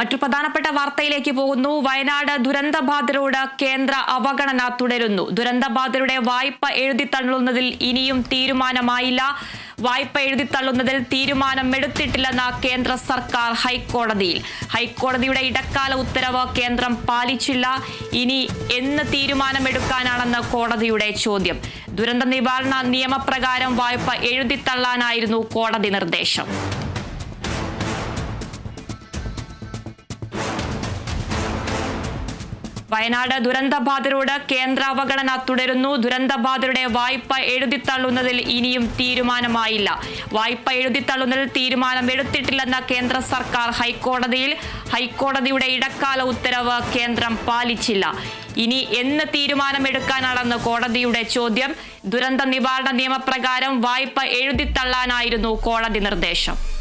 മറ്റു പ്രധാനപ്പെട്ട വാർത്തയിലേക്ക് പോകുന്നു. വയനാട് ദുരന്തബാധിതരോട് കേന്ദ്ര അവഗണന തുടരുന്നു. ദുരന്തബാധിതരുടെ വായ്പ എഴുതിത്തള്ളുന്നതിൽ ഇനിയും തീരുമാനമായില്ല. വായ്പ എഴുതിത്തള്ളുന്നതിൽ തീരുമാനം തീരുമാനമെടുത്തിട്ടില്ലെന്ന കേന്ദ്ര സർക്കാർ ഹൈക്കോടതിയിൽ. ഹൈക്കോടതിയുടെ ഇടക്കാല ഉത്തരവ് കേന്ദ്രം പാലിച്ചില്ല. ഇനി എന്ന് തീരുമാനമെടുക്കാനാണെന്ന് കോടതിയുടെ ചോദ്യം. ദുരന്ത നിവാരണ നിയമപ്രകാരം വായ്പ എഴുതിത്തള്ളാനായിരുന്നു കോടതി നിർദ്ദേശം. വയനാട് ദുരന്തബാധിതരോട് കേന്ദ്ര അവഗണന തുടരുന്നു. ദുരന്തബാധിതരുടെ വായ്പ എഴുതിത്തള്ളുന്നതിൽ ഇനിയും തീരുമാനമായില്ല. വായ്പ എഴുതിത്തള്ളുന്നതിൽ തീരുമാനം എടുത്തിട്ടില്ലെന്ന കേന്ദ്ര സർക്കാർ ഹൈക്കോടതിയിൽ ഹൈക്കോടതിയുടെ ഇടക്കാല ഉത്തരവ് കേന്ദ്രം പാലിച്ചില്ല. ഇനി എന്ന് തീരുമാനമെടുക്കാനാണെന്ന് കോടതിയുടെ ചോദ്യം. ദുരന്ത നിവാരണ നിയമപ്രകാരം വായ്പ എഴുതിത്തള്ളാനായിരുന്നു കോടതി നിർദ്ദേശം.